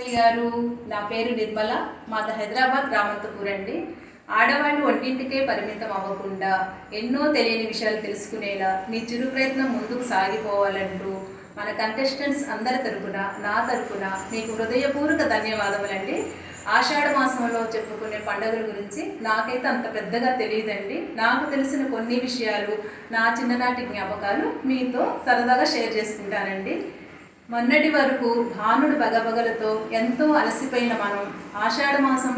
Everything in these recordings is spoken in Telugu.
నమస్తే గారు నా పేరు నిర్మల మాది హైదరాబాద్ రామంతపూర్ అండి. ఆడవాళ్ళు ఒంటింటికే పరిమితం అవ్వకుండా ఎన్నో తెలియని విషయాలు తెలుసుకునేలా మీ చిరు ప్రయత్నం ముందుకు సాగిపోవాలంటూ మన కంటెస్టెంట్స్ అందరి తరపున నా తరపున మీకు హృదయపూర్వక ధన్యవాదములండి. ఆషాఢ మాసంలో చెప్పుకునే పండుగల గురించి నాకైతే అంత పెద్దగా తెలియదండి. నాకు తెలిసిన కొన్ని విషయాలు నా చిన్ననాటి జ్ఞాపకాలు మీతో సరదాగా షేర్ చేసుకుంటానండి. మొన్నటి వరకు భానుడు బగబగలతో ఎంతో అలసిపోయిన మనం ఆషాఢ మాసం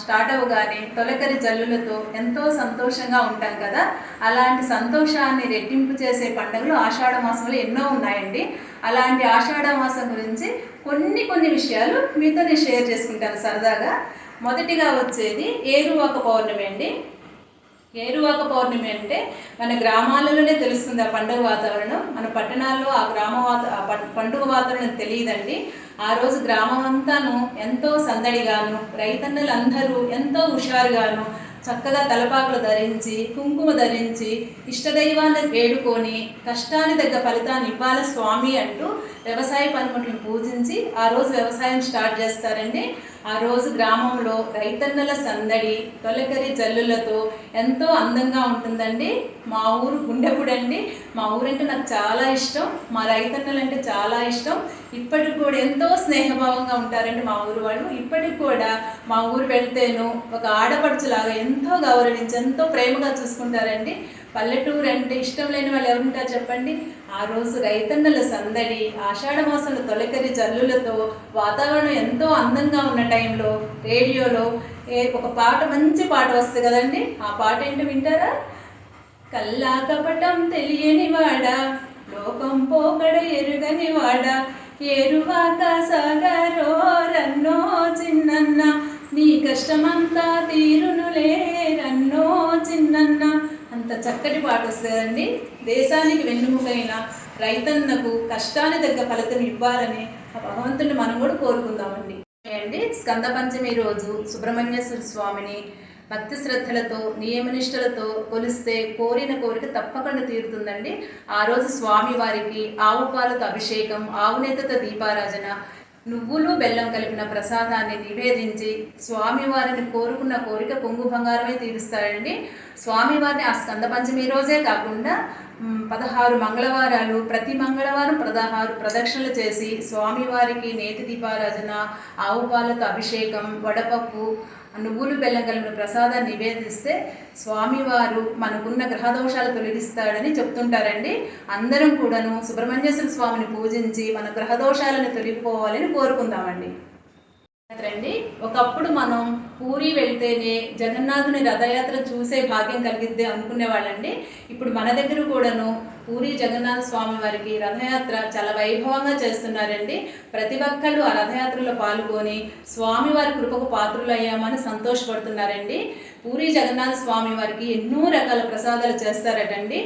స్టార్ట్ అవ్వగానే తొలకరి జల్లులతో ఎంతో సంతోషంగా ఉంటాం కదా. అలాంటి సంతోషాన్ని రెట్టింపు చేసే పండుగలు ఆషాఢ మాసంలో ఎన్నో ఉన్నాయండి. అలాంటి ఆషాఢ మాసం గురించి కొన్ని కొన్ని విషయాలు మీతో నేను షేర్ చేసుకుంటాను సరదాగా. మొదటిగా వచ్చేది ఏరువాక పౌర్ణమి అండి. ఏరువాక పౌర్ణమి అంటే మన గ్రామాలలోనే తెలుస్తుంది ఆ పండుగ వాతావరణం. మన పట్టణాల్లో ఆ గ్రామ వాత పండుగ వాతావరణం తెలియదండి. ఆ రోజు గ్రామం అంతాను ఎంతో సందడిగాను రైతన్నలందరూ ఎంతో హుషారుగాను చక్కగా తలపాకులు ధరించి కుంకుమ ధరించి ఇష్టదైవాన్ని వేడుకొని కష్టాన్ని తగ్గ ఫలితాన్ని ఇవ్వాలి స్వామి అంటూ వ్యవసాయ పనిముట్లను పూజించి ఆ రోజు వ్యవసాయం స్టార్ట్ చేస్తారండి. ఆ రోజు గ్రామంలో రైతన్నల సందడి తొలకరి జల్లులతో ఎంతో అందంగా ఉంటుందండి. మా ఊరు గుండెపుడండి. మా ఊరంటే నాకు చాలా ఇష్టం. మా రైతన్నలు అంటే చాలా ఇష్టం. ఇప్పటికి కూడా ఎంతో స్నేహభావంగా ఉంటారండి మా ఊరు వాళ్ళు. ఇప్పటికి కూడా మా ఊరు వెళ్తేను ఒక ఆడపడుచులాగా ఎంతో గౌరవించి ఎంతో ప్రేమగా చూసుకుంటారండి. పల్లెటూరు అంటే ఇష్టం లేని వాళ్ళు ఎవరుంటారు చెప్పండి? ఆ రోజు రైతన్నల సందడి ఆషాఢమాసంలో తొలకరి జల్లులతో వాతావరణం ఎంతో అందంగా ఉన్న టైంలో రేడియోలో ఏ ఒక పాట మంచి పాట వస్తుంది కదండి? ఆ పాట ఏంటో వింటారా? కల్లా కపటం తెలియని వాడ లోకం పోకడ ఎరుగని వాడ ఎరువాక సాగారో రన్నో చిన్నన్న నీ కష్టమంతా తీరునులే అంత చక్కటి పాట వస్తుందండి. దేశానికి వెన్నుముకైన రైతన్నకు కష్టాన్ని తగ్గ ఫలితం ఇవ్వాలని ఆ భగవంతుని మనం కూడా కోరుకుందామండి. అండి స్కంద పంచమి రోజు సుబ్రహ్మణ్యేశ్వర స్వామిని భక్తి శ్రద్ధలతో నియమనిష్టలతో కొలిస్తే కోరిన కోరిక తప్పకుండా తీరుతుందండి. ఆ రోజు స్వామి వారికి ఆవు పాలతో అభిషేకం ఆవు నేతతో దీపారాజన నువ్వులు బెల్లం కలిపిన ప్రసాదాన్ని నివేదించి స్వామివారిని కోరుకున్న కోరిక పొంగు బంగారమే తీరుస్తాడండి స్వామివారిని ఆ స్కంద పంచమి రోజే కాకుండా పదహారు మంగళవారాలు ప్రతి మంగళవారం పదహారు ప్రదక్షిణలు చేసి స్వామివారికి నేతి దీపారాజన ఆవు పాలతో అభిషేకం వడపప్పు నువ్వులు బెల్లం కలిపిన ప్రసాదాన్ని నివేదిస్తే స్వామివారు మనకున్న గ్రహదోషాలు తొలగిస్తాడని చెప్తుంటారండి. అందరం కూడాను సుబ్రహ్మణ్యేశ్వర స్వామిని పూజించి మన గ్రహదోషాలను తొలగిపోవాలని కోరుకుందామండి. రండి. ఒకప్పుడు మనం పూరి వెళ్తేనే జగన్నాథుని రథయాత్ర చూసే భాగ్యం కలిగిద్ది అనుకునే వాళ్ళండి ఇప్పుడు మన దగ్గర కూడాను పూరి జగన్నాథ స్వామి వారికి రథయాత్ర చాలా వైభవంగా చేస్తున్నారండి. ప్రతి ఒక్కళ్ళు ఆ రథయాత్రలో పాల్గొని స్వామివారి కృపకు పాత్రులు అయ్యామని సంతోషపడుతున్నారండి. పూరి జగన్నాథ స్వామి వారికి ఎన్నో రకాల ప్రసాదాలు చేస్తారటండి.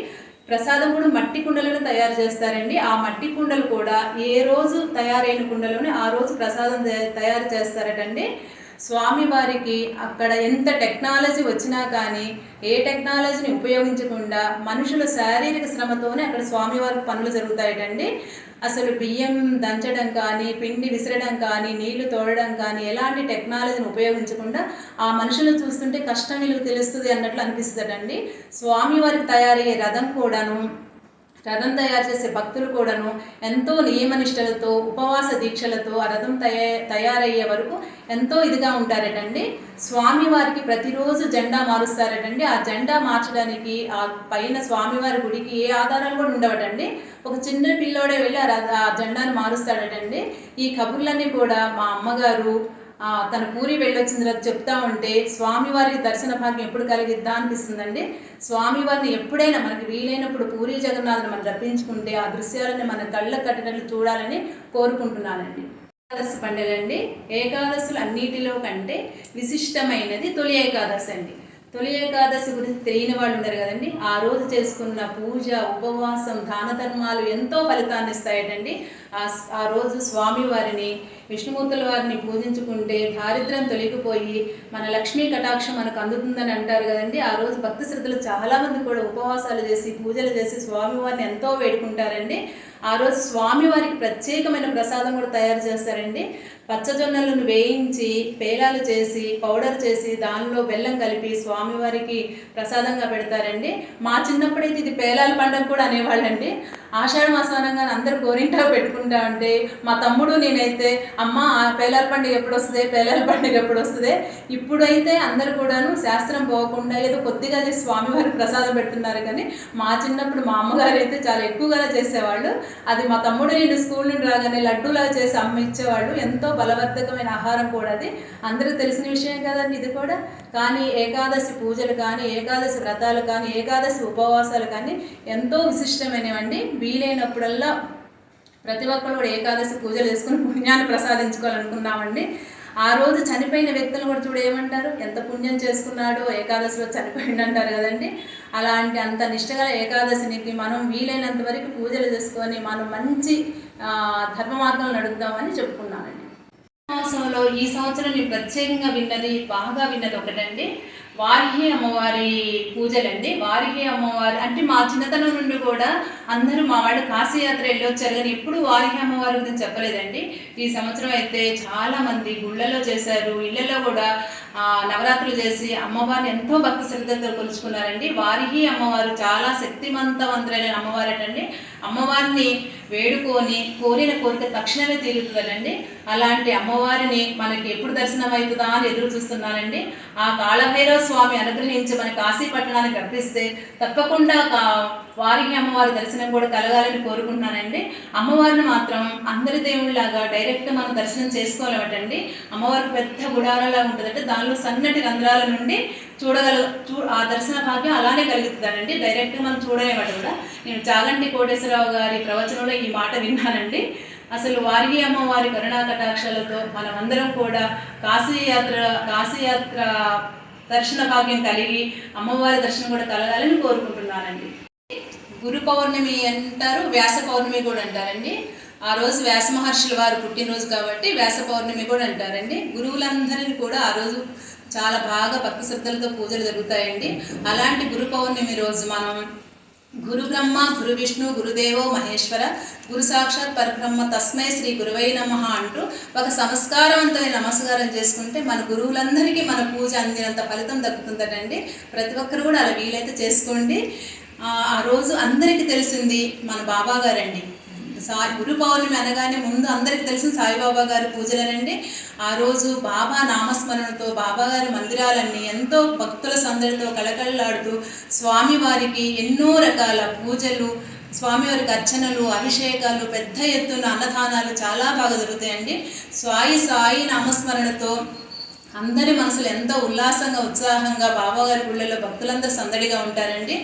ప్రసాదం కూడా మట్టి కుండలను తయారు చేస్తారండి. ఆ మట్టి కుండలు కూడా ఏ రోజు తయారైన కుండలోనే ఆ రోజు ప్రసాదం తయారు చేస్తారటండి. స్వామివారికి అక్కడ ఎంత టెక్నాలజీ వచ్చినా కానీ ఏ టెక్నాలజీని ఉపయోగించకుండా మనుషుల శారీరక శ్రమతోనే అక్కడ స్వామివారికి పనులు జరుగుతాయటండి. అసలు బియ్యం దంచడం కానీ పిండి విసరడం కానీ నీళ్ళు తోడడం కానీ ఎలాంటి టెక్నాలజీని ఉపయోగించకుండా ఆ మనుషులను చూస్తుంటే కష్టం విలువ తెలుస్తుంది అన్నట్లు అనిపిస్తుందండి. స్వామివారికి తయారయ్యే రథం కూడాను రథం తయారు చేసే భక్తులు కూడాను ఎంతో నియమనిష్టలతో ఉపవాస దీక్షలతో ఆ రథం తయా తయారయ్యే వరకు ఎంతో ఇదిగా ఉంటారటండి. స్వామివారికి ప్రతిరోజు జెండా మారుస్తారటండి. ఆ జెండా మార్చడానికి ఆ పైన స్వామివారి గుడికి ఏ ఆధారాలు కూడా ఉండవటండి. ఒక చిన్న పిల్లోడే వెళ్ళి ఆ రథ- ఆ జెండాను మారుస్తాడటండి. ఈ కబుర్లన్నీ కూడా మా అమ్మగారు తన పూరి వెళ్ళొచ్చిన తర్వాత చెప్తా ఉంటే స్వామివారికి దర్శన భాగ్యం ఎప్పుడు కలిగిద్దా అనిపిస్తుందండి. స్వామివారిని ఎప్పుడైనా మనకి వీలైనప్పుడు పూరి జగన్నాథుని మనం రప్పించుకుంటే ఆ దృశ్యాలని మన కళ్ళ కట్టినట్లు చూడాలని కోరుకుంటున్నానండి. ఏకాదశి పండుగ అండి. ఏకాదశులు అన్నిటిలో కంటే విశిష్టమైనది తొలి ఏకాదశి అండి. తొలి ఏకాదశి గురించి తెలియని వాళ్ళు ఉన్నారు కదండి. ఆ రోజు చేసుకున్న పూజ ఉపవాసం దాన ధర్మాలు ఎంతో ఫలితాన్ని ఇస్తాయటండి. ఆ ఆ రోజు స్వామివారిని విష్ణుమూర్తుల వారిని పూజించుకుంటే దారిద్ర్యం తొలగిపోయి మన లక్ష్మీ కటాక్షం మనకు అందుతుందని అంటారు కదండి. ఆ రోజు భక్తి శ్రద్ధలు చాలామంది కూడా ఉపవాసాలు చేసి పూజలు చేసి స్వామివారిని ఎంతో వేడుకుంటారండి. ఆ రోజు స్వామివారికి ప్రత్యేకమైన ప్రసాదం కూడా తయారు చేస్తారండి. పచ్చజొన్నలను వేయించి పేలాలు చేసి పౌడర్ చేసి దానిలో బెల్లం కలిపి స్వామివారికి ప్రసాదంగా పెడతారండి. మా చిన్నప్పుడైతే ఇది పేలాల పండుగ కూడా అనేవాళ్ళండి. ఆషాఢ మాసానంగా అందరు గోరింటాకు పెట్టుకుంటా ఉంటే మా తమ్ముడు నేనైతే అమ్మ ఆ పేలాల పండుగ ఎప్పుడు వస్తుంది పేలాల పండుగ ఎప్పుడు వస్తుంది ఇప్పుడైతే అందరు కూడాను శాస్త్రం పోకుండా ఏదో కొద్దిగా చేసి స్వామివారికి ప్రసాదం పెడుతున్నారు కానీ మా చిన్నప్పుడు మా అమ్మగారు అయితే చాలా ఎక్కువగా చేసేవాళ్ళు. అది మా తమ్ముడు నేను స్కూల్ నుండి రాగానే లడ్డూలా చేసి అమ్మ ఇచ్చేవాళ్ళు. ఎంతో బలవర్ధకమైన ఆహారం కూడా అది. అందరికీ తెలిసిన విషయం కదండి ఇది కూడా. కానీ ఏకాదశి పూజలు కానీ ఏకాదశి వ్రతాలు కానీ ఏకాదశి ఉపవాసాలు కానీ ఎంతో విశిష్టమైనవండి. వీలైనప్పుడల్లా ప్రతి ఒక్కరు కూడా ఏకాదశి పూజలు చేసుకుని పుణ్యాన్ని ప్రసాదించుకోవాలనుకున్నామండి ఆ రోజు చనిపోయిన వ్యక్తులు కూడా చూడు ఏమంటారు? ఎంత పుణ్యం చేసుకున్నాడో ఏకాదశిలో చనిపోయింది అంటారు కదండి. అలాంటి అంత నిష్టగల ఏకాదశినికి మనం వీలైనంత వరకు పూజలు చేసుకొని మనం మంచి ధర్మ మార్గంలో నడుద్దామని చెప్పుకున్నానండి. మాసంలో ఈ సంవత్సరం నేను ప్రత్యేకంగా విన్నది బాగా విన్నది ఒకటండి. వారిహి అమ్మవారి పూజలండి. వారిహి అమ్మవారి అంటే మా చిన్నతనం నుండి కూడా అందరూ మా వాళ్ళు కాశీయాత్ర వెళ్ళొచ్చారు కానీ ఎప్పుడు వారిహి అమ్మవారి గురించి చెప్పలేదండి. ఈ సంవత్సరం అయితే చాలామంది గుళ్ళలో చేశారు ఇళ్ళలో కూడా నవరాత్రులు చేసి అమ్మవారిని ఎంతో భక్తి శ్రద్ధలతో కొలుచుకున్నారండి. వారిహి అమ్మవారు చాలా శక్తివంతవంతులైన అమ్మవారటండి. అమ్మవారిని వేడుకొని కోరిన కోరిక తక్షణమే తీరుతుందండి. అలాంటి అమ్మవారిని మనకి ఎప్పుడు దర్శనం అవుతుందా అని ఎదురు చూస్తున్నానండి ఆ కాళభైరవ స్వామి అనుగ్రహించి మన కాశీపట్టణానికి అర్పిస్తే తప్పకుండా వారికి అమ్మవారి దర్శనం కూడా కలగాలని కోరుకుంటున్నానండి. అమ్మవారిని మాత్రం అందరి దేవుళ్ళలాగా డైరెక్ట్ మనం దర్శనం చేసుకోలేమటండి అమ్మవారికి పెద్ద గుడారంలా ఉంటుందంటే దానిలో సన్నటి రంధ్రాల నుండి చూడగల చూ ఆ దర్శన భాగ్యం అలానే కలుగుతుందండి డైరెక్ట్గా మనం చూడలేమట కూడా. నేను చాగంటి కోటేశ్వరరావు గారి ప్రవచనంలో ఈ మాట విన్నానండి. అసలు వారిగి అమ్మవారి కరుణా కటాక్షాలతో మనమందరం కూడా కాశీయాత్ర కాశీయాత్ర దర్శన భాగ్యం కలిగి అమ్మవారి దర్శనం కూడా కలగాలని కోరుకుంటున్నానండి. గురు పౌర్ణమి అంటారు వ్యాస పౌర్ణమి కూడా అంటారండి. ఆ రోజు వ్యాస మహర్షుల వారు పుట్టినరోజు కాబట్టి వ్యాస పౌర్ణమి కూడా అంటారండి. గురువులందరినీ కూడా ఆ రోజు చాలా బాగా భక్తి శ్రద్ధలతో పూజలు జరుగుతాయండి. అలాంటి గురు పౌర్ణమి రోజు మనం గురు బ్రహ్మ గురు విష్ణు గురుదేవో మహేశ్వర గురు సాక్షాత్ పరబ్రహ్మ తస్మై శ్రీ గురువై నమ అంటూ ఒక సంస్కారవంతమైన నమస్కారం చేసుకుంటే మన గురువులందరికీ మన పూజ అందినంత ఫలితం దక్కుతుందటండి. ప్రతి ఒక్కరు కూడా అలా వీలైతే చేసుకోండి. ఆ రోజు అందరికీ తెలిసింది మన బాబా గారండి సాయి గురు పౌర్ణమి అనగానే ముందు అందరికి తెలిసిన సాయిబాబా గారి పూజలనండి. ఆ రోజు బాబా నామస్మరణతో బాబా గారి మందిరాలన్నీ ఎంతో భక్తుల సందడితో కళకళలాడుతూ స్వామివారికి ఎన్నో రకాల పూజలు స్వామివారికి అర్చనలు అభిషేకాలు పెద్ద ఎత్తున అన్నదానాలు చాలా బాగా జరుగుతాయండి. స్వాయి సాయి నామస్మరణతో అందరి మనసులు ఎంతో ఉల్లాసంగా ఉత్సాహంగా బాబాగారి గుళ్ళలో భక్తులందరూ సందడిగా ఉంటారండి.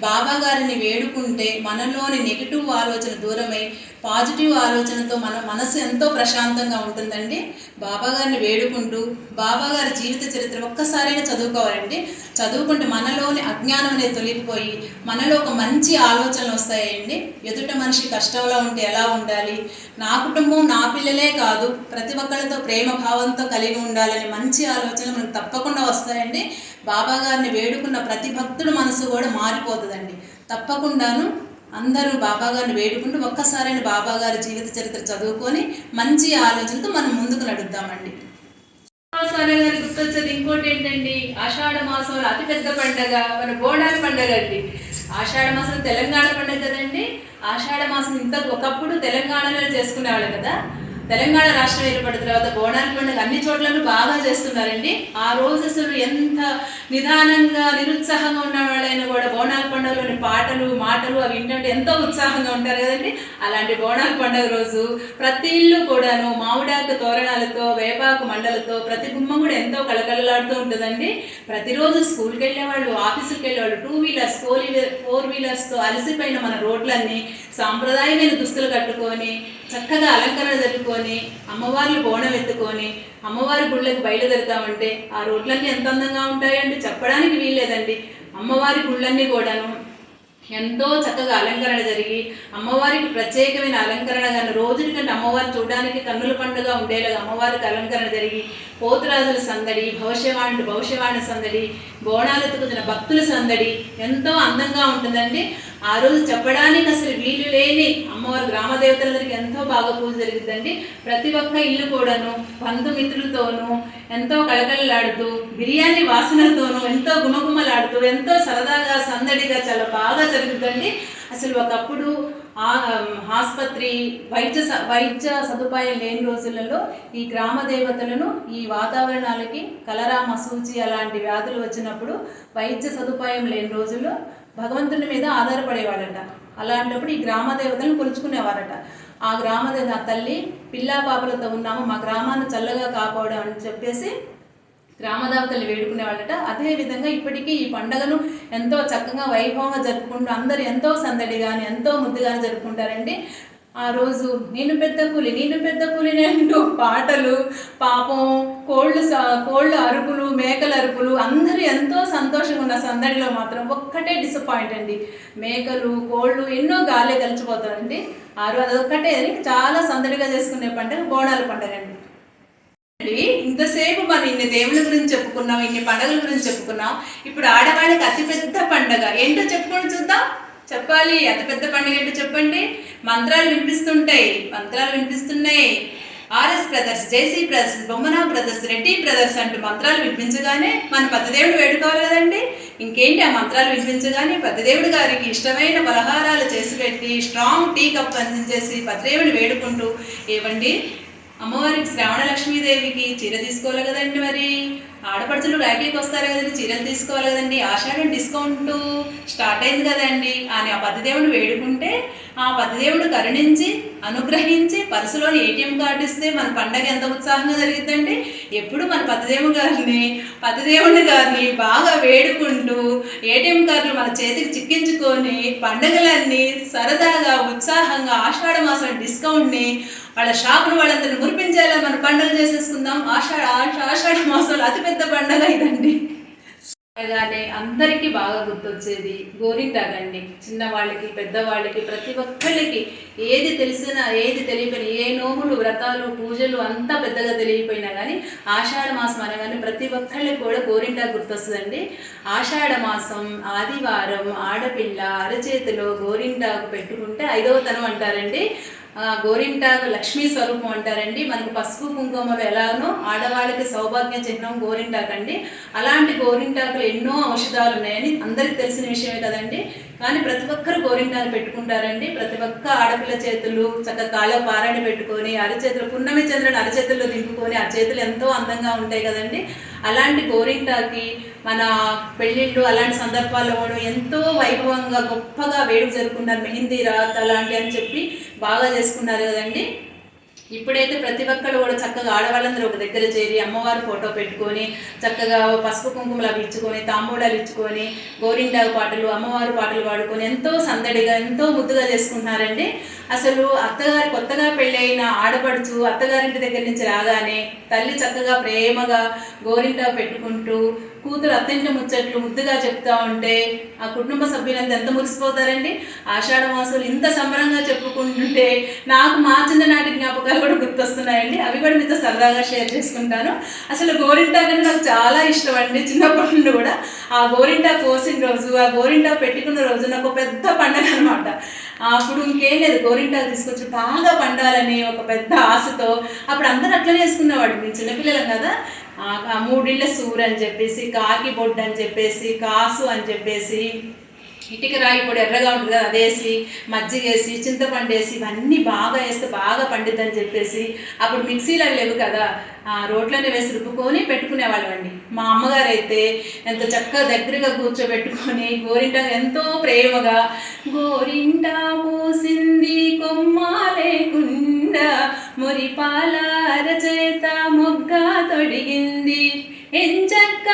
బాబా గారిని వేడుకుంటే మనలోని నెగిటివ్ ఆలోచన దూరమై పాజిటివ్ ఆలోచనతో మన మనసు ఎంతో ప్రశాంతంగా ఉంటుందండి. బాబా గారిని వేడుకుంటూ బాబా గారి జీవిత చరిత్ర ఒక్కసారైనా చదువుకోవాలండి. చదువుకుంటే మనలోని అజ్ఞానం అనేది తొలగిపోయి మనలో ఒక మంచి ఆలోచనలు వస్తాయండి. ఎదుట మనిషి కష్టంలో ఉంటే ఎలా ఉండాలి? నా కుటుంబం నా పిల్లలే కాదు ప్రతి ఒక్కరితో ప్రేమ భావంతో కలిగి ఉండాలని మంచి ఆలోచనలు మనకు తప్పకుండా వస్తాయండి. బాబా గారిని వేడుకున్న ప్రతి భక్తుడు మనసు కూడా మారిపోతుందండి. తప్పకుండాను అందరూ బాబా గారిని వేడుకుంటూ ఒక్కసారైనా బాబా గారి జీవిత చరిత్ర చదువుకొని మంచి ఆలోచనతో మనం ముందుకు నడుద్దామండి. మాసాల గారి గుర్తొచ్చేది ఇంకోటి ఏంటండి ఆషాఢ మాసంలో అతిపెద్ద పండగ మన బోనాల పండగ అండి. ఆషాఢ మాసం తెలంగాణ పండగ కదండి. ఆషాఢ మాసం ఇంత ఒకప్పుడు తెలంగాణలో చేసుకునేవాళ్ళు కదా. తెలంగాణ రాష్ట్రం ఏర్పడిన తర్వాత బోనాల పండుగ అన్ని చోట్లను బాగా చేస్తున్నారండి. ఆ రోజు అసలు ఎంత నిదానంగా నిరుత్సాహంగా ఉన్న వాళ్ళైనా కూడా బోనాల పండుగలోని పాటలు మాటలు అవి ఏంటంటే ఎంతో ఉత్సాహంగా ఉంటారు కదండి. అలాంటి బోనాల పండుగ రోజు ప్రతి ఇల్లు కూడాను మామిడాకు తోరణాలతో వేపాకు మండలతో ప్రతి గుమ్మ కూడా ఎంతో కళకళలాడుతూ ఉంటుందండి. ప్రతిరోజు స్కూల్కి వెళ్ళేవాళ్ళు ఆఫీసుకి వెళ్ళేవాళ్ళు two wheelers four wheeler four వీలర్స్తో అలసిపోయిన మన రోడ్లన్నీ సాంప్రదాయమైన దుస్తులు కట్టుకొని చక్కగా అలంకరణ జరుపుకొని అమ్మవార్లు బోనం ఎత్తుకొని అమ్మవారి గుళ్ళకి బయలుదేరుతామంటే ఆ రోడ్లన్నీ ఎంత అందంగా ఉంటాయండి? చెప్పడానికి వీల్లేదండి. అమ్మవారి గుళ్ళన్నీ కూడాను ఎంతో చక్కగా అలంకరణ జరిగి అమ్మవారికి ప్రత్యేకమైన అలంకరణ కానీ రోజుల కంటే అమ్మవారు చూడడానికి కన్నుల పండుగ ఉండేలాగా అమ్మవారికి అలంకరణ జరిగి పోతురాజుల సందడి భవిష్యవాణి భవిష్యవాణి సందడి బోనాలు ఎత్తుకున్న భక్తుల సందడి ఎంతో అందంగా ఉంటుందండి. ఆ రోజు చెప్పడానికి అసలు వీలు లేని అమ్మవారి గ్రామ ఎంతో బాగా పూజ జరుగుతుందండి ప్రతి ఒక్క ఇల్లు కూడాను బంధుమిత్రులతోనూ ఎంతో కళకళలాడుతూ బిర్యానీ వాసనలతోనూ ఎంతో గుమగుమలాడుతూ ఎంతో సరదాగా సందడిగా చాలా బాగా జరుగుతుందండి అసలు ఒకప్పుడు ఆసుపత్రి వైద్య స- వైద్య సదుపాయం లేని రోజులలో ఈ గ్రామ దేవతలను ఈ వాతావరణాలకి కలరా మసూచి అలాంటి వ్యాధులు వచ్చినప్పుడు వైద్య సదుపాయం లేని రోజుల్లో భగవంతుని మీద ఆధారపడేవాడట. అలాంటప్పుడు ఈ గ్రామ దేవతలను కొలుచుకునేవారట. ఆ గ్రామ దేవత తల్లి పిల్లా పాపలతో ఉన్నాము మా గ్రామాన్ని చల్లగా కాపాడు అని చెప్పేసి గ్రామదేవతలు వేడుకునేవాళ్ళట. అదే విధంగా ఇప్పటికీ ఈ పండగను ఎంతో చక్కగా వైభవంగా జరుపుకుంటూ అందరు ఎంతో సందడిగాని ఎంతో ముద్దుగాని జరుపుకుంటారండి. ఆ రోజు నేను పెద్ద కూలి నేను పెద్ద కూలిని అంటూ పాటలు పాపం కోళ్ళు స- అరుపులు మేకల అరుపులు అందరూ ఎంతో సంతోషంగా ఉన్న సందడిలో మాత్రం ఒక్కటే డిసప్పాయింట్ అండి. మేకలు కోళ్ళు ఎన్నో గాలి కలిసిపోతారండి ఆ రోజు అదొక్కటే చాలా సందడిగా చేసుకునే పండుగ బోనాల పండుగ అండి ఇంతసేపు మనం ఇన్ని దేవుళ్ళ గురించి చెప్పుకున్నాం ఇన్ని పండుగల గురించి చెప్పుకున్నాం. ఇప్పుడు ఆడవాళ్ళకి అతిపెద్ద పండగ. ఏంటో చెప్పుకొని చూద్దాం. చెప్పాలి. ఎంత పెద్ద పండుగ ఏంటో చెప్పండి. మంత్రాలు వినిపిస్తుంటాయి. మంత్రాలు వినిపిస్తున్నాయి. RS brothers JC brothers Bommana brothers Reddy brothers అంటూ మంత్రాలు వినిపించగానే మన పతిదేవుడు వేడుకోవాలి కదండి. ఇంకేంటి ఆ మంత్రాలు వినిపించగానే పతిదేవుడు గారికి ఇష్టమైన పలహారాలు చేసి పెట్టి స్ట్రాంగ్ టీ కప్ అందించేసి పతిదేవుని వేడుకుంటూ ఏవండి? అమ్మవారికి శ్రావణ లక్ష్మీదేవికి చీర తీసుకోవాలి కదండి మరి. ఆడపడుచులు ర్యాకీకి వస్తారు కదండి చీరలు తీసుకోవాలి కదండి ఆషాఢం డిస్కౌంట్ స్టార్ట్ అయింది కదండి. అని ఆ పతిదేవుడు వేడుకుంటే ఆ పతిదేవుడు కరుణించి అనుగ్రహించి పర్సులోని ఏటీఎం కార్డు ఇస్తే మన పండగ ఎంత ఉత్సాహంగా జరుగుతుందండి ఎప్పుడు మన పతిదేవు గారిని పతిదేవుని గారిని బాగా వేడుకుంటూ ఏటీఎం కార్డులు మన చేతికి చిక్కించుకొని పండగలన్నీ సరదాగా ఉత్సాహంగా ఆషాఢ మాసం డిస్కౌంట్ని వాళ్ళ షాపును వాళ్ళందరిని మురిపించేలా మనం పండుగ చేసేసుకుందాం. ఆషాఢ ఆషా ఆషాఢ మాసంలో అతిపెద్ద పండగ ఇదండి. అలానే అందరికీ బాగా గుర్తొచ్చేది గోరింటాకండి చిన్నవాళ్ళకి పెద్దవాళ్ళకి ప్రతి ఒక్కళ్ళకి ఏది తెలిసినా ఏది తెలియపోయినా ఏ నోములు వ్రతాలు పూజలు అంతా పెద్దగా తెలియపోయినా కానీ ఆషాఢ మాసం అనగానే ప్రతి ఒక్కళ్ళకి కూడా గోరింటాకు గుర్తొస్తుందండి. ఆషాఢ మాసం ఆదివారం ఆడపిల్ల అరచేతిలో గోరింటాకు పెట్టుకుంటే ఐదవ తనం అంటారండి. గోరింటాకు లక్ష్మీ స్వరూపం అంటారండి. మనకు పసుపు కుంకుమలు ఎలానో ఆడవాళ్ళకి సౌభాగ్య చిహ్నం గోరింటాకు అండి. అలాంటి గోరింటాకులు ఎన్నో ఔషధాలు ఉన్నాయని అందరికి తెలిసిన విషయమే కదండి. కానీ ప్రతి ఒక్కరు గోరింటాలు పెట్టుకుంటారండి. ప్రతి ఒక్క ఆడపిల్ల చేతులు చక్కగా కాళ్ళ పారాయణ పెట్టుకొని అరచేతులు పున్నమి చంద్రుని అరచేతుల్లో దింపుకొని ఆ చేతులు ఎంతో అందంగా ఉంటాయి కదండి. అలాంటి గోరింటాకి మన పెళ్ళిళ్ళు అలాంటి సందర్భాల్లో ఎంతో వైభవంగా గొప్పగా వేడుక జరుపుకున్నారు మెహిందీ రాత్ అలాంటి అని చెప్పి బాగా చేసుకున్నారు కదండి? ఇప్పుడైతే ప్రతి ఒక్కరు కూడా చక్కగా ఆడవాళ్ళందరూ ఒక దగ్గర చేరి అమ్మవారి ఫోటో పెట్టుకొని చక్కగా పసుపు కుంకుమలు అవి ఇచ్చుకొని తాంబూలాలు ఇచ్చుకొని గోరింటాకు పాటలు అమ్మవారి పాటలు పాడుకొని ఎంతో సందడిగా ఎంతో ముద్దుగా చేసుకుంటున్నారండి. అసలు అత్తగారి కొత్తగా పెళ్ళైన ఆడపడుచు అత్తగారింటి దగ్గర నుంచి రాగానే తల్లి చక్కగా ప్రేమగా గోరింటాకు పెట్టుకుంటూ కూతురు అత్యంత ముచ్చట్లు ముద్దుగా చెప్తా ఉంటే ఆ కుటుంబ సభ్యులంతా ఎంత మురిసిపోతారండి? ఆషాఢ మాసాలు ఇంత సంబరంగా చెప్పుకుంటుంటే నాకు మా చిన్ననాటి జ్ఞాపకాలు కూడా గుర్తొస్తున్నాయండి. అవి కూడా మీతో సరదాగా షేర్ చేసుకుంటాను. అసలు గోరింటాకు అంటే నాకు చాలా ఇష్టం అండి చిన్నప్పటి నుండి కూడా. ఆ గోరింటా కోసిన రోజు ఆ గోరింటా పెట్టుకున్న రోజు నాకు ఒక పెద్ద పండగ అనమాట అప్పుడు ఇంకేం లేదు గోరింటాకు తీసుకొచ్చి బాగా పండాలని ఒక పెద్ద ఆశతో అప్పుడు అందరూ అట్లనే వేసుకునేవాడు మీ చిన్నపిల్లలం కదా. ఆ మూడిళ్ళ సూర్ అని చెప్పేసి కాకి బొడ్డు అని చెప్పేసి కాసు అని చెప్పేసి ఇటుక రాయి కూడా ఎర్రగా ఉంటుంది కదా అదేసి మజ్జిగేసి చింతపండు వేసి ఇవన్నీ బాగా వేస్తే బాగా పండిద్దని చెప్పేసి అప్పుడు మిక్సీలు అవి లేవు కదా ఆ రోట్లోనే వేసి రుబ్బుకొని పెట్టుకునేవాళ్ళం అండి. మా అమ్మగారు అయితే ఎంత చక్కగా దగ్గరగా కూర్చోబెట్టుకొని గోరింట ఎంతో ప్రేమగా గోరింట పూసింది కొమ్మ లేకుండా మురిపాల అరచేత మొగ్గ తొడిగింది ఎంచక్క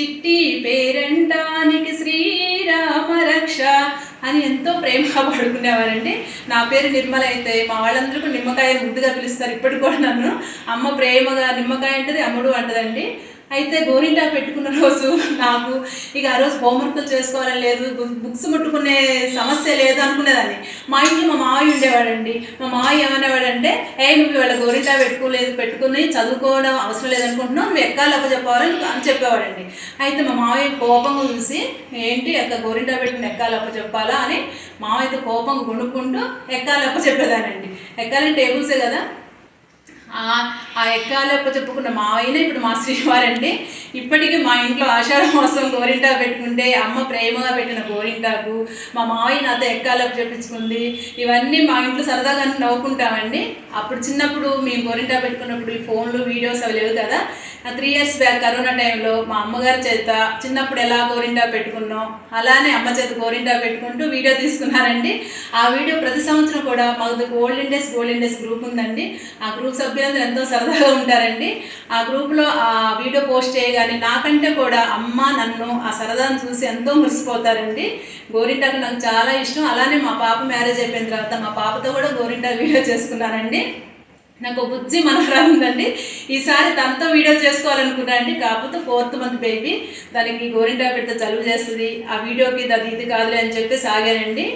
చిట్టి పేరంటానికి శ్రీరామ రక్ష అని ఎంతో ప్రేమగా పడుకునేవారండి. నా పేరు నిర్మల అయితే మా వాళ్ళందరూ నిమ్మకాయ ముద్దుగా పిలుస్తారు. ఇప్పటికి కూడా నన్ను అమ్మ ప్రేమగా నిమ్మకాయ అంటది అమ్ముడు అంటదండి. అయితే గోరింటా పెట్టుకున్న రోజు నాకు ఇక ఆ రోజు హోంవర్క్లు చేసుకోవాలని లేదు బుక్స్ ముట్టుకునే సమస్య లేదు అనుకునేదాన్ని. మా ఇంట్లో మా మావయ్య ఉండేవాడండి. మా మావయ్య ఏమనేవాడంటే ఏ నువ్వు ఇవాళ గోరింటా పెట్టుకోలేదు పెట్టుకుని చదువుకోవడం అవసరం లేదనుకుంటున్నావు నువ్వు ఎక్కాలి అప్ప చెప్పాలని అని చెప్పేవాడండి. అయితే మా మావయ్య కోపంగా చూసి ఏంటి అక్క గోరింటా పెట్టుకుని ఎక్కాలి చెప్పాలా అని మావయ్యతో కోపంగా కొనుక్కుంటూ ఎక్కాలప్ప చెప్పేదానండి. ఎక్కాలని టేబుల్సే కదా ఆ- ఆ ఎక్కాలప్ప చెప్పుకున్న ఆయన ఇప్పుడు మా శ్రీవారండి ఇప్పటికీ మా ఇంట్లో ఆషాఢ మాసం గోరింటా పెట్టుకుంటే అమ్మ ప్రేమగా పెట్టిన గోరింటాకు మా మావయ్య నాతో ఎక్కాలప్ప చెప్పించుకుంది. ఇవన్నీ మా ఇంట్లో సరదాగా నవ్వుకుంటామండి. అప్పుడు చిన్నప్పుడు మేము గోరింటా పెట్టుకున్నప్పుడు ఈ ఫోన్లు వీడియోస్ అవి లేవు కదా. త్రీ ఇయర్స్ బ్యాక్ కరోనా టైంలో మా అమ్మగారి చేత చిన్నప్పుడు ఎలా గోరింటా పెట్టుకున్నాం అలానే అమ్మ చేత గోరింటా పెట్టుకుంటూ వీడియో తీసుకున్నారండి. ఆ వీడియో ప్రతి సంవత్సరం కూడా మాకు golden days golden days group ఉందండి. ఆ గ్రూప్ సభ్యులందరూ ఎంతో సరదాగా ఉంటారండి. ఆ గ్రూప్లో ఆ వీడియో పోస్ట్ చేయగానే నాకంటే కూడా అమ్మ నన్ను ఆ సరదాను చూసి ఎంతో మురిసిపోతారండి. గోరింటాకు నాకు చాలా ఇష్టం. అలానే మా పాప మ్యారేజ్ అయిపోయిన తర్వాత మా పాపతో కూడా గోరింటా వీడియో చేసుకున్నానండి నాకు బుజ్జి మనవరాలు ఉందండి ఈసారి తనతో వీడియో చేసుకోవాలనుకున్నా అండి. కాకపోతే ఫోర్త్ మంత్ బేబీ. దానికి గోరింటా పెడితే చలువు చేస్తుంది. ఆ వీడియోకి అది ఇది కాదులే అని చెప్పి సాగానండి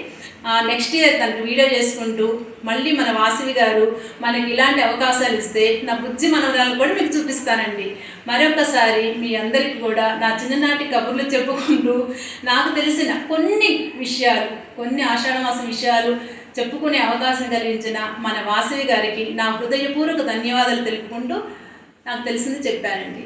నెక్స్ట్ ఇయర్ తనకు వీడియో చేసుకుంటూ మళ్ళీ మన వాసవి గారు మనకి ఇలాంటి అవకాశాలు ఇస్తే నా బుజ్జి మనవరాలు కూడా మీకు చూపిస్తానండి. మరొకసారి మీ అందరికీ కూడా నా చిన్ననాటి కబుర్లు చెప్పుకుంటూ నాకు తెలిసిన కొన్ని విషయాలు కొన్ని ఆషాఢమాసం విషయాలు చెప్పుకునే అవకాశం కలిగించిన మన వాసవి గారికి నా హృదయపూర్వక ధన్యవాదాలు తెలుపుకుంటూ నాకు తెలిసింది చెప్పానండి